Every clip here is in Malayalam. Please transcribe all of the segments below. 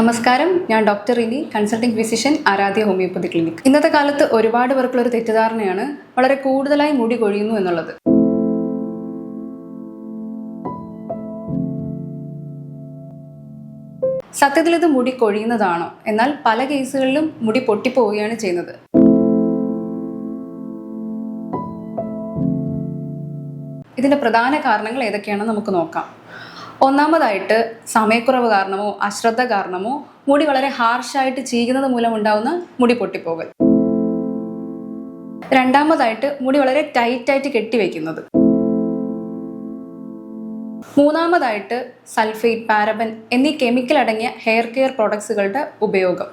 നമസ്കാരം. ഞാൻ ഡോക്ടർ ഇനി consulting physician Aaradhya homeopathy clinic. ഇന്നത്തെ കാലത്ത് ഒരുപാട് പേർക്കുള്ള ഒരു തെറ്റിദ്ധാരണയാണ് വളരെ കൂടുതലായി മുടി കൊഴിയുന്നു എന്നുള്ളത്. സത്യത്തിൽ ഇത് മുടി കൊഴിയുന്നതാണോ? എന്നാൽ പല കേസുകളിലും മുടി പൊട്ടിപ്പോവുകയാണ് ചെയ്യുന്നത്. ഇതിന്റെ പ്രധാന കാരണങ്ങൾ ഏതൊക്കെയാണെന്ന് നമുക്ക് നോക്കാം. ഒന്നാമതായിട്ട് സമയക്കുറവ് കാരണമോ അശ്രദ്ധ കാരണമോ മുടി വളരെ ഹാർഷായിട്ട് ചീകുന്നത് മൂലം ഉണ്ടാവുന്ന മുടി പൊട്ടിപ്പോകൽ. രണ്ടാമതായിട്ട് മുടി വളരെ ടൈറ്റായിട്ട് കെട്ടിവെക്കുന്നത്. മൂന്നാമതായിട്ട് സൾഫേറ്റ് പാരബൻ എന്നീ കെമിക്കൽ അടങ്ങിയ ഹെയർ കെയർ പ്രോഡക്ട്സുകളുടെ ഉപയോഗം.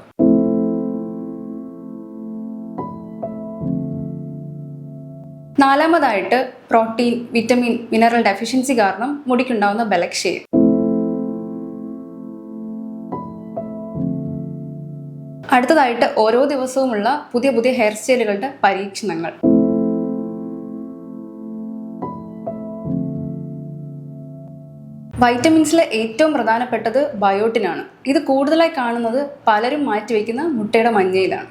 നാലാമതായിട്ട് പ്രോട്ടീൻ വിറ്റമിൻ മിനറൽ ഡെഫിഷ്യൻസി കാരണം മുടിക്കുണ്ടാവുന്ന ബലക്ഷയം. അടുത്തതായിട്ട് ഓരോ ദിവസവുമുള്ള പുതിയ പുതിയ ഹെയർ സ്റ്റൈലുകളുടെ പരീക്ഷണങ്ങൾ. വൈറ്റമിൻസിലെ ഏറ്റവും പ്രധാനപ്പെട്ടത് ബയോട്ടിനാണ്. ഇത് കൂടുതലായി കാണുന്നത് പലരും മാറ്റിവെക്കുന്ന മുട്ടയുടെ മഞ്ഞയിലാണ്.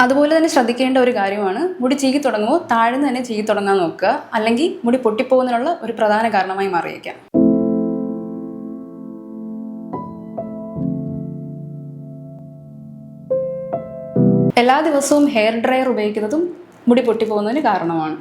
അതുപോലെ തന്നെ ശ്രദ്ധിക്കേണ്ട ഒരു കാര്യമാണ് മുടി ചീകി തുടങ്ങുമോ താഴ്ന്ന് തന്നെ ചീകി തുടങ്ങാൻ നോക്കുക അല്ലെങ്കിൽ മുടി പൊട്ടിപ്പോകുന്നതിനുള്ള ഒരു പ്രധാന കാരണമായി മാറിയേക്കാം. എല്ലാ ദിവസവും ഹെയർ ഡ്രയർ ഉപയോഗിക്കുന്നതും മുടി പൊട്ടിപ്പോകുന്നതിന് കാരണമാണ്.